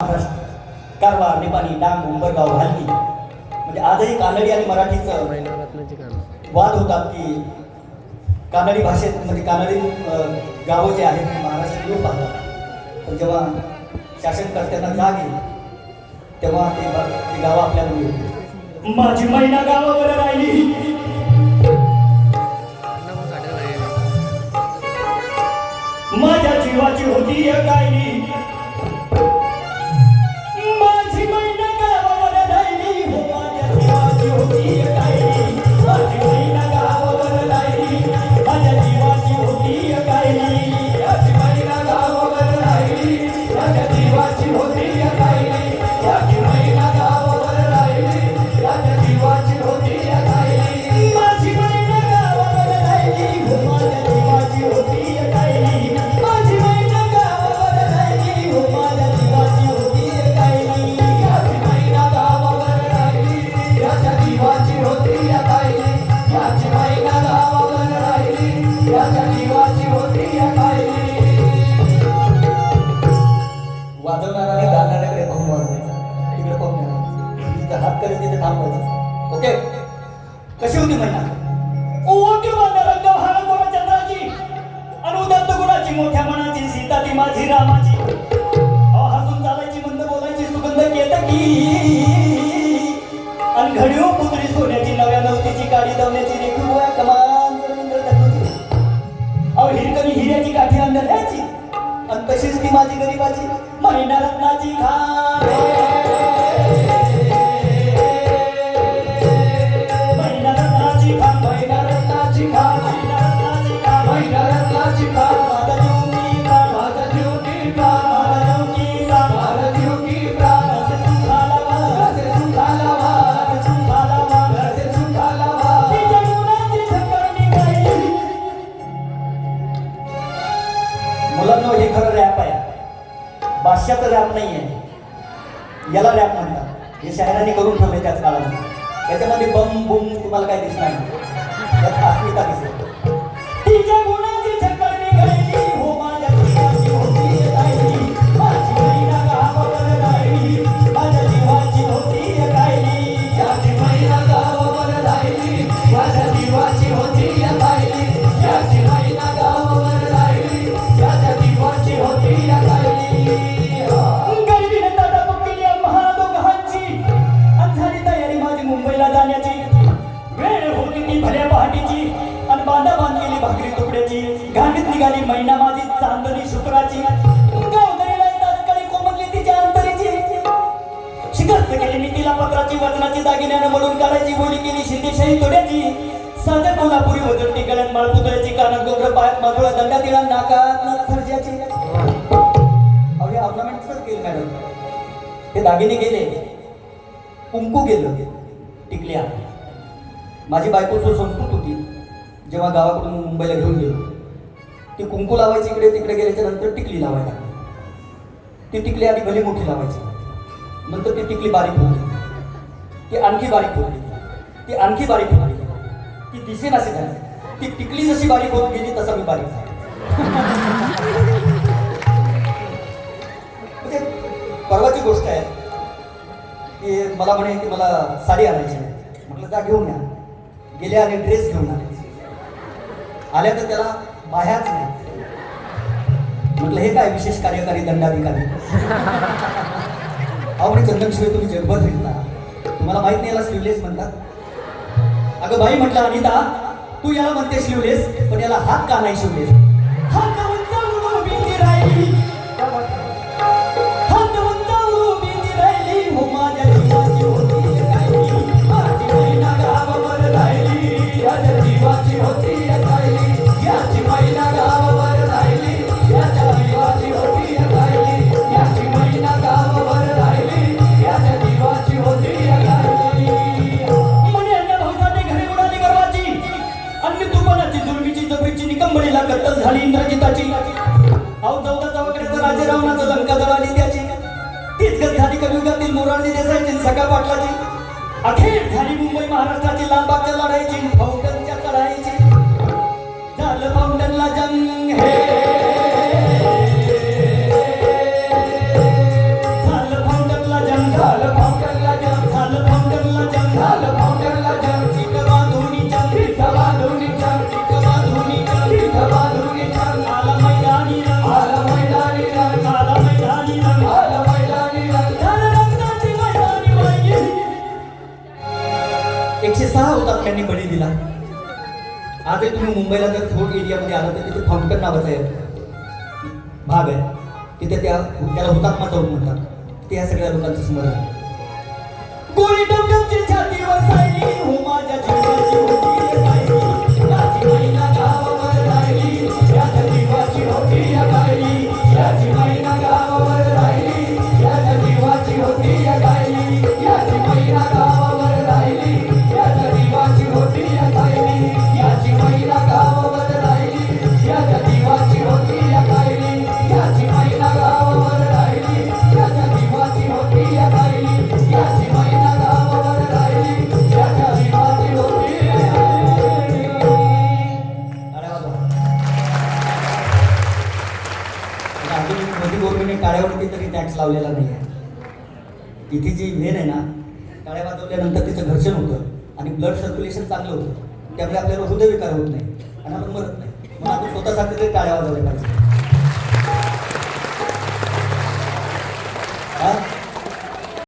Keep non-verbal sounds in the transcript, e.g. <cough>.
महाराष्ट्र कारवार निपाणी डांग उंबरगाव हल्ली. म्हणजे आजही कानडी आणि मराठीचं वाद होतात की कानडी भाषेत म्हणजे कानडी गावं जे आहेत ते महाराष्ट्रात येऊ पाहतात. पण जेव्हा शासनकर्त्यांना जाग येईल तेव्हा ते गाव गावं आपल्याला माझी महिना गावावर राहिली. माझ्या जीवाची होती एक वाजवणाऱ्याने गाणाऱ्याकडे पाहून वाजवायचा तिकडे पाहून नाही. जिथं हात करेल तिथे थांबवायचं ओके? कशी होती म्हणणार ओके रंग हार गोरा चंद्राची गुणाची मोठ्या मनाची सीता ती माझी रामाची. अहो, हसून चालायची मंद बोलायची सुगंध केतकी आणि घडीव पुतळी सोन्याची नव्या नवतीची गाडी दवण्याची रेखू कमा माझी गरीबाची महिना रत्नाची खा नाही आहे याला रॅप म्हणतात. हे शायरांनी करून ठेवले त्याच काळात. याच्यामध्ये बम बुम तुम्हाला काय दिसणार नाही. यात अस्मिता दिसेल. केली भल्या पहाटीची आणि बांधा बांध केली भाकरी तुकड्याची. घामीत निघाली महिना माझी चांदणी शुक्राची. शिकस्त केली मी तिला पत्राची वचनाची दागिन्यानं म्हणून काढायची बोली केली शिंदेशाही तोड्याची साजर कोल्हापुरी वजन गळ्यात माळपुतळ्याची कानात गोग्र पायात माधुळा दंडा तिला नाकात नथ सर्जाची. अहो हे ऑर्नामेंटच केलं मॅडम हे दागिने गेले. कुंकू गेलं. टिकल्या माझी बायको सुसंस्कृत होती. जेव्हा गावाकडून मुंबईला घेऊन गेलो ती कुंकू लावायची इकडे तिकडे गेल्याच्यानंतर टिकली लावायला. ती टिकली आधी भली मोठी लावायची. नंतर ती टिकली बारीक होती ती आणखी बारीक होती ती आणखी बारीक होती ती दिसेन असे झाली. ती टिकली जशी बारीक होत गेली तसा मी बारीक झालो. <laughs> म्हणजे परवाची गोष्ट आहे. की मला म्हणे की मला साडी आणायची आहे. म्हटलं जा घेऊन या. गेल्या आणि ड्रेस घेऊन आले. आल्या तर त्याला बाह्याच नाही. म्हटलं हे काय विशेष कार्यकारी दंडाधिकारी? <laughs> अहो म्हणे चंदनशिवाय तुम्ही जगभर फिरता. तुम्हाला माहीत नाही याला स्लीवलेस म्हणतात. अगं बाई म्हटलं अनिता तू याला म्हणते शिवलेस पण याला हात का नाही शिवलेस? हात उंचावून रावणाचं लंका जळाली त्याची तीच गत झाली कलियुगातील मोरारजी देसाईची सकाळ पाटलाची. अखेर झाली मुंबई महाराष्ट्राची लांबाच्या लढाईची. फौंडनच्या चढाईची. एकशे सहा हुतात्म्यांनी बळी दिला. आजही तुम्ही मुंबईला जर फोर्ट एरियामध्ये आला तर तिथे फाउंटन नावाचा आहे भाग आहे. तिथे त्या त्याला हुतात्मा चौक म्हणतात. ते या सगळ्या लोकांचं स्मरण आहे. टाळ्यावरती तरी टॅक्स लावलेला नाही आहे तिथे जी व्हेन आहे ना टाळ्या वाजवल्यानंतर तिचं घर्षण होतं आणि ब्लड सर्क्युलेशन चांगलं होतं. त्यामुळे आपल्याला हृदयविकार होत नाही आणि आपण मरत नाही. मग आपण स्वतःसाठी तरी टाळ्या वाजवल्या पाहिजे.